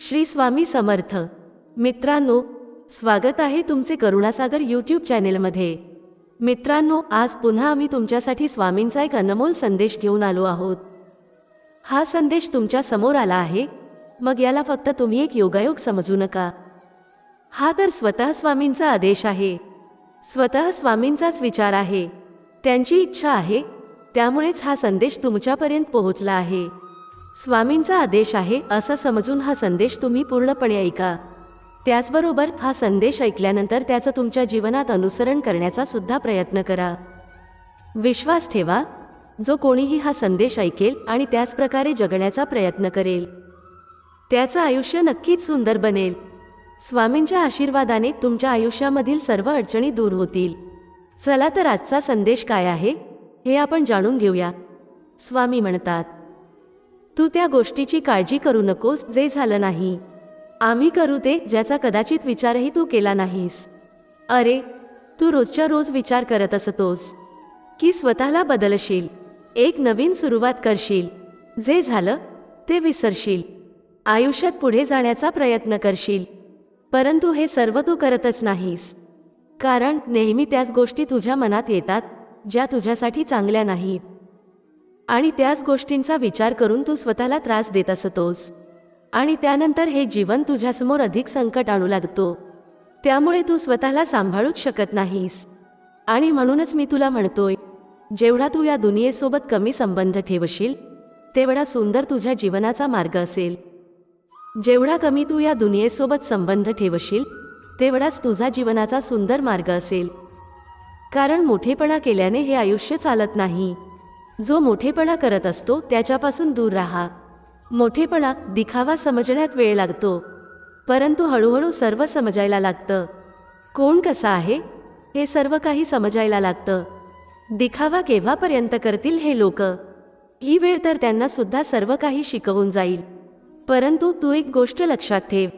श्री स्वामी समर्थ. मित्रांनो स्वागत आहे तुमचे करुणासागर यूट्यूब चॅनेलमध्ये. मित्रांनो आज पुन्हा आम्ही तुमच्यासाठी स्वामींचा एक अनमोल संदेश घेऊन आलो आहोत. हा संदेश तुमच्यासमोर आला आहे. मग याला फक्त तुम्ही एक योगायोग समजू नका. हा तर स्वतः स्वामींचा आदेश आहे. स्वतः स्वामींचाच विचार आहे. त्यांची इच्छा आहे. त्यामुळेच हा संदेश तुमच्यापर्यंत पोहोचला आहे. स्वामींचा आदेश आहे असं समजून हा संदेश तुम्ही पूर्णपणे ऐका. त्याचबरोबर हा संदेश ऐकल्यानंतर त्याचं तुमच्या जीवनात अनुसरण करण्याचा सुद्धा प्रयत्न करा. विश्वास ठेवा जो कोणीही हा संदेश ऐकेल आणि त्याचप्रकारे जगण्याचा प्रयत्न करेल. त्याचं आयुष्य नक्कीच सुंदर बनेल. स्वामींच्या आशीर्वादाने तुमच्या आयुष्यामधील सर्व अडचणी दूर होतील. चला तर आजचा संदेश काय आहे हे आपण जाणून घेऊया. स्वामी म्हणतात तू त्या गोष्टीची काळजी करू नकोस जे झालं नाही. आम्ही करू ते ज्याचा कदाचित विचारही तू केला नाहीस. अरे तू रोजच्या रोज विचार करत असतोस. की स्वतःला बदलशील. एक नवीन सुरुवात करशील. जे झालं ते विसरशील. आयुष्यात पुढे जाण्याचा प्रयत्न करशील. परंतु हे सर्व तू करतच नाहीस. कारण नेहमी त्याच गोष्टी तुझ्या मनात येतात ज्या तुझ्यासाठी चांगल्या नाहीत. आणि त्याच गोष्टींचा विचार करून तू स्वतःला त्रास देत असतोस. आणि त्यानंतर हे जीवन तुझ्यासमोर अधिक संकट आणू लागतो. त्यामुळे तू स्वतःला सांभाळूच शकत नाहीस. आणि म्हणूनच मी तुला म्हणतोय जेवढा तू या दुनियेसोबत कमी संबंध ठेवशील तेवढा सुंदर तुझ्या जीवनाचा मार्ग असेल. जेवढा कमी तू या दुनियेसोबत संबंध ठेवशील तेवढाच तुझा जीवनाचा सुंदर मार्ग असेल. कारण मोठेपणा केल्याने हे आयुष्य चालत नाही. जो मोठेपणा करत असतो त्याच्यापासून दूर राहा. मोठेपणा दिखावा समजण्यात वेळ लागतो. परंतु हळूहळू सर्व समजायला लागतं. कोण कसा आहे? हे सर्व काही समजायला लागतं. दिखावा केव्हापर्यंत करतील हे लोक? ही वेळ तर त्यांना सुद्धा सर्व काही शिकवून जाईल. परंतु तू एक गोष्ट लक्षात ठेव.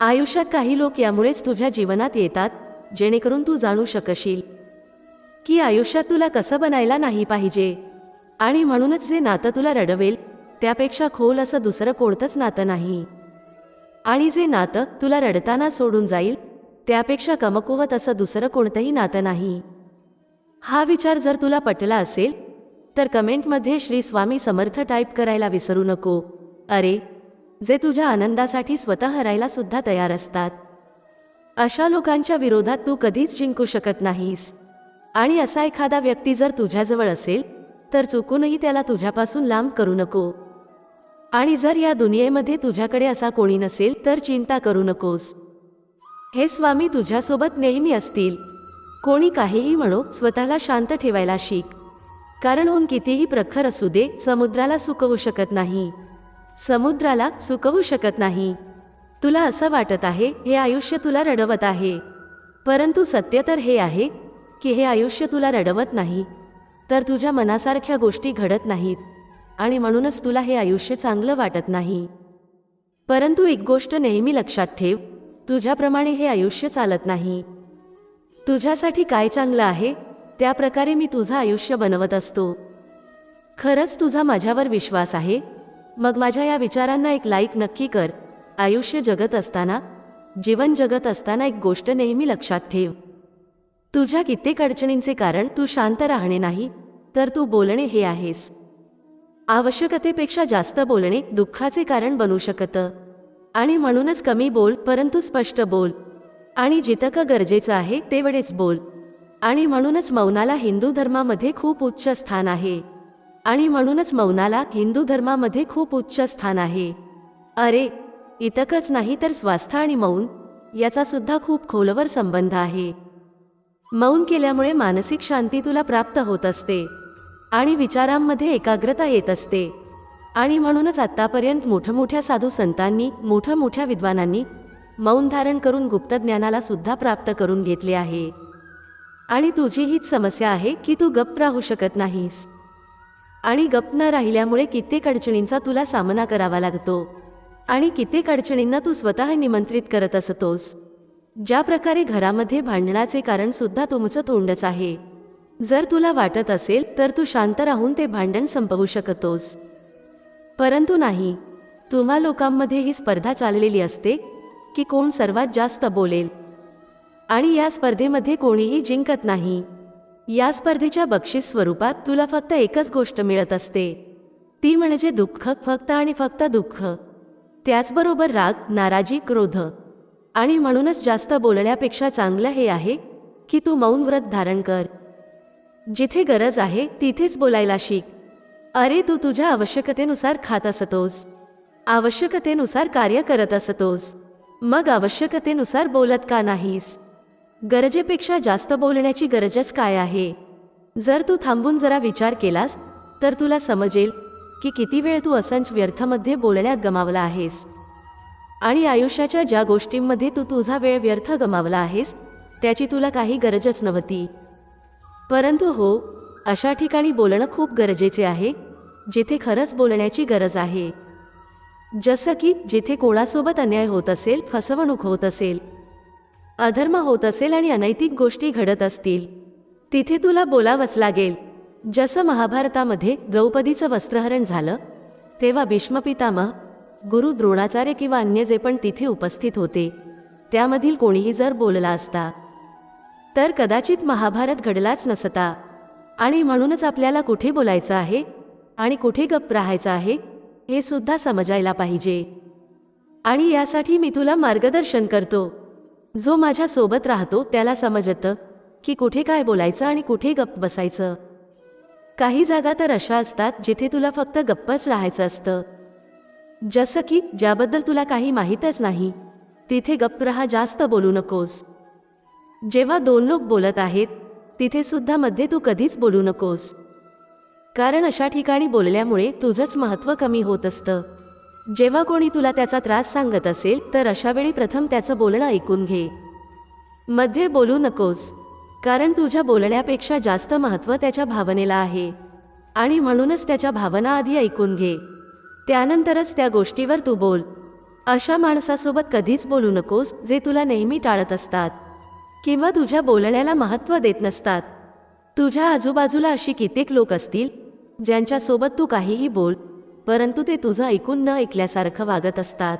आयुष्यात काही लोक यामुळेच तुझ्या जीवनात येतात जेणेकरून तू जाणू शकशील. की आयुष्यात तुला कसं बनायला नाही पाहिजे? आणि म्हणूनच जे नातं तुला रडवेल त्यापेक्षा खोल असं दुसरं कोणतंच नातं नाही. आणि जे नातं तुला रडताना सोडून जाईल त्यापेक्षा कमकुवत असं दुसरं कोणतंही नातं नाही. हा विचार जर तुला पटला असेल तर कमेंटमध्ये श्री स्वामी समर्थ टाईप करायला विसरू नको. अरे जे तुझ्या आनंदासाठी स्वतः हरायला सुद्धा तयार असतात. अशा लोकांच्या विरोधात तू कधीच जिंकू शकत नाहीस. आणि असा एखादा व्यक्ती जर तुझ्याजवळ असेल तर चुकूनही त्याला तुझ्यापासून लांब करू नको. आणि जर या दुनियेमध्ये तुझ्याकडे असा कोणी नसेल तर चिंता करू नकोस. हे स्वामी तुझ्यासोबत नेहमी असतील. कोणी काहीही म्हणो स्वतःला शांत ठेवायला शिक. कारण ऊन कितीही प्रखर असू दे समुद्राला सुकवू शकत नाही. समुद्राला सुकवू शकत नाही. तुला असं वाटत आहे हे आयुष्य तुला रडवत आहे. परंतु सत्य तर हे आहे की हे आयुष्य तुला रडवत नाही. तर तुझ्या मनासारख्या गोष्टी घडत नाहीत. आणि म्हणूनच तुला हे आयुष्य चांगलं वाटत नाही. परंतु एक गोष्ट नेहमी लक्षात ठेव तुझ्याप्रमाणे हे आयुष्य चालत नाही. तुझ्यासाठी काय चांगलं आहे त्या प्रकारे मी तुझं आयुष्य बनवत असतो. खरंच तुझा माझ्यावर विश्वास आहे. मग माझ्या या विचारांना एक लाईक नक्की कर. आयुष्य जगत असताना जीवन जगत असताना एक गोष्ट नेहमी लक्षात ठेव. तुझ्या कित्येक अडचणींचे कारण तू शांत राहणे नाही तर तू बोलणे हे आहेस. आवश्यकतेपेक्षा जास्त बोलणे दुःखाचे कारण बनू शकतं. आणि म्हणूनच कमी बोल परंतु स्पष्ट बोल. आणि जितकं गरजेचं आहे तेवढेच बोल. आणि म्हणूनच मौनाला हिंदू धर्मामध्ये खूप उच्च स्थान आहे. आणि म्हणूनच मौनाला हिंदू धर्मामध्ये खूप उच्च स्थान आहे. अरे इतकंच नाही तर स्वास्थ्य आणि मौन याचा सुद्धा खूप खोलवर संबंध आहे. मौन केल्यामुळे मानसिक शांती तुला प्राप्त होत असते. आणि विचारांमध्ये एकाग्रता येत असते. आणि म्हणूनच आत्तापर्यंत मोठमोठ्या साधू संतांनी मोठ्या मोठ्या विद्वानांनी मौन धारण करून गुप्त ज्ञानाला सुद्धा प्राप्त करून घेतले आहे. आणि तुझी हीच समस्या आहे की तू गप्प राहू शकत नाहीस. आणि गप्प न राहिल्यामुळे कित्येक अडचणींचा तुला सामना करावा लागतो. आणि कित्येक अडचणींना तू स्वतः निमंत्रित करत असतोस. ज्या प्रकारे घरामध्ये भांडणाचे कारण सुद्धा तुमचं तोंडच आहे. जर तुला वाटत असेल तर तू शांत राहून ते भांडण संपवू शकतोस. परंतु नाही तुम्हा लोकांमध्ये ही स्पर्धा चाललेली असते की कोण सर्वात जास्त बोलेल. आणि या स्पर्धेमध्ये कोणीही जिंकत नाही. या स्पर्धेच्या बक्षीस स्वरूपात तुला फक्त एकच गोष्ट मिळत असते. ती म्हणजे दुःख फक्त आणि फक्त दुःख. त्याचबरोबर राग नाराजी क्रोध. आणि म्हणूनच जास्त बोलण्यापेक्षा चांगलं हे आहे की तू मौन व्रत धारण कर. जिथे गरज आहे तिथेच बोलायला शिक. अरे तू तुझ्या आवश्यकतेनुसार खात असतोस. आवश्यकतेनुसार कार्य करत असतोस. मग आवश्यकतेनुसार बोलत का नाहीस? गरजेपेक्षा जास्त बोलण्याची गरजच काय आहे? जर तू थांबून जरा विचार केलास तर तुला समजेल की किती वेळ तू असंच व्यर्थमध्ये बोलण्यात गमावला आहेस. आणि आयुष्याच्या ज्या गोष्टींमध्ये तू तुझा वेळ व्यर्थ गमावला आहेस त्याची तुला काही गरजच नव्हती. परंतु हो अशा ठिकाणी बोलणं खूप गरजेचे आहे जिथे खरंच बोलण्याची गरज आहे. जसं की जिथे कोणासोबत अन्याय होत असेल फसवणूक होत असेल अधर्म होत असेल आणि अनैतिक गोष्टी घडत असतील तिथे तुला बोलावंच लागेल. जसं महाभारतामध्ये द्रौपदीचं वस्त्रहरण झालं तेव्हा भीष्मपितामह गुरु द्रोणाचार्य किंवा अन्य जे पण तिथे उपस्थित होते त्यामधील कोणीही जर बोलला असता तर कदाचित महाभारत घडलाच नसता. आणि म्हणूनच आपल्याला कुठे बोलायचं आहे? आणि कुठे गप्प राहायचं आहे? हे सुद्धा समजायला पाहिजे. आणि यासाठी मी तुला मार्गदर्शन करतो. जो माझ्यासोबत राहतो त्याला समजतं की कुठे काय बोलायचं आणि कुठे गप्प बसायचं. काही जागा तर अशा असतात जिथे तुला फक्त गप्पच राहायचं असतं. जसं की ज्याबद्दल तुला काही माहीतच नाही तिथे गप्प रहा जास्त बोलू नकोस. जेव्हा दोन लोक बोलत आहेत तिथे सुद्धा मध्ये तू कधीच बोलू नकोस. कारण अशा ठिकाणी बोलल्यामुळे तुझंच महत्त्व कमी होत असतं. जेव्हा कोणी तुला त्याचा त्रास सांगत असेल तर अशा वेळी प्रथम त्याचं बोलणं ऐकून घे. मध्ये बोलू नकोस कारण तुझ्या बोलण्यापेक्षा जास्त महत्त्व त्याच्या भावनेला आहे. आणि म्हणूनच त्याच्या भावना आधी ऐकून घे. त्यानंतरच त्या गोष्टीवर तू बोल. अशा माणसासोबत कधीच बोलू नकोस जे तुला नेहमी टाळत असतात. किंवा तुझ्या बोलण्याला महत्त्व देत नसतात. तुझ्या आजूबाजूला अशी कित्येक लोक असतील ज्यांच्यासोबत तू काहीही बोल परंतु ते तुझं ऐकून न ऐकल्यासारखं वागत असतात.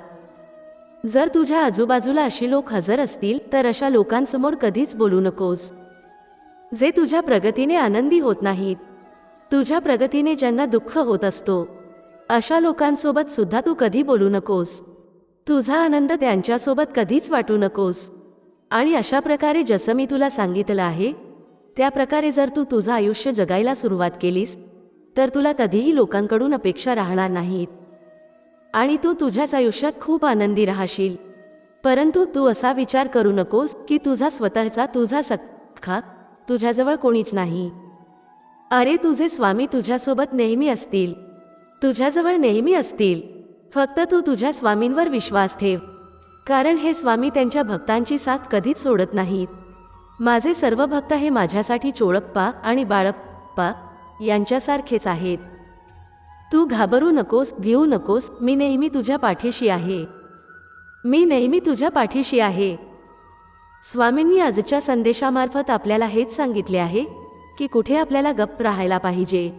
जर तुझ्या आजूबाजूला अशी लोक हजर असतील तर अशा लोकांसमोर कधीच बोलू नकोस. जे तुझ्या प्रगतीने आनंदी होत नाहीत तुझ्या प्रगतीने ज्यांना दुःख होत असतो अशा लोकांसोबत सुद्धा तू कधी बोलू नकोस. तुझा आनंद त्यांच्यासोबत कधीच वाटू नकोस. आणि अशा प्रकारे जसं मी तुला सांगितलं आहे त्या प्रकारे जर तू तुझं आयुष्य जगायला सुरुवात केलीस तर तुला कधीही लोकांकडून अपेक्षा राहणार नाहीत. आणि तू तुझ्याच आयुष्यात खूप आनंदी राहशील. परंतु तू असा विचार करू नकोस की तुझा स्वतःचा तुझा सख्खा तुझ्याजवळ कोणीच नाही. अरे तुझे स्वामी तुझ्यासोबत नेहमी असतील. तुझ्याजवळ नेहमी असतील. फक्त तू तुझ्या स्वामींवर विश्वास ठेव. कारण हे स्वामी त्यांच्या भक्तांची साथ कधीच सोडत नाहीत. माझे सर्व भक्त हे माझ्यासाठी चोळप्पा आणि बाळप्पा यांच्यासारखेच आहेत. तू घाबरू नकोस घेऊ नकोस मी नेहमी तुझ्या पाठीशी आहे. मी नेहमी तुझ्या पाठीशी आहे. स्वामींनी आजच्या संदेशामार्फत आपल्याला हेच सांगितले आहे की कुठे आपल्याला गप्प राहायला पाहिजे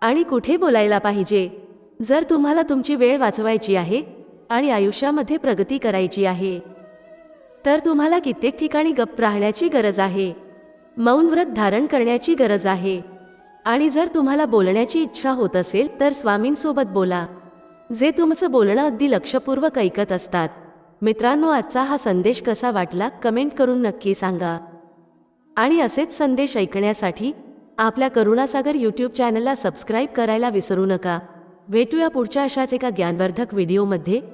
आणि कुठे बोलायला पाहिजे. जर तुम्हाला तुमची वेळ वाचवायची आहे आणि आयुष्यामध्ये प्रगती करायची आहे. तर तुम्हाला कित्येक ठिकाणी गप्प राहण्याची गरज आहे. मौन व्रत धारण करण्याची गरज आहे. आणि जर तुम्हाला बोलण्याची इच्छा होत असेल तर स्वामींसोबत बोला. जे तुमचं बोलणं अगदी लक्षपूर्वक ऐकत असतात. मित्रांनो आजचा हा संदेश कसा वाटला कमेंट करून नक्की सांगा. आणि असेच संदेश ऐकण्यासाठी आपल्या करुणासागर यूट्यूब चॅनलला सबस्क्राईब करायला विसरू नका. भेटूया पुढच्या अशाच एका ज्ञानवर्धक व्हिडिओमध्ये.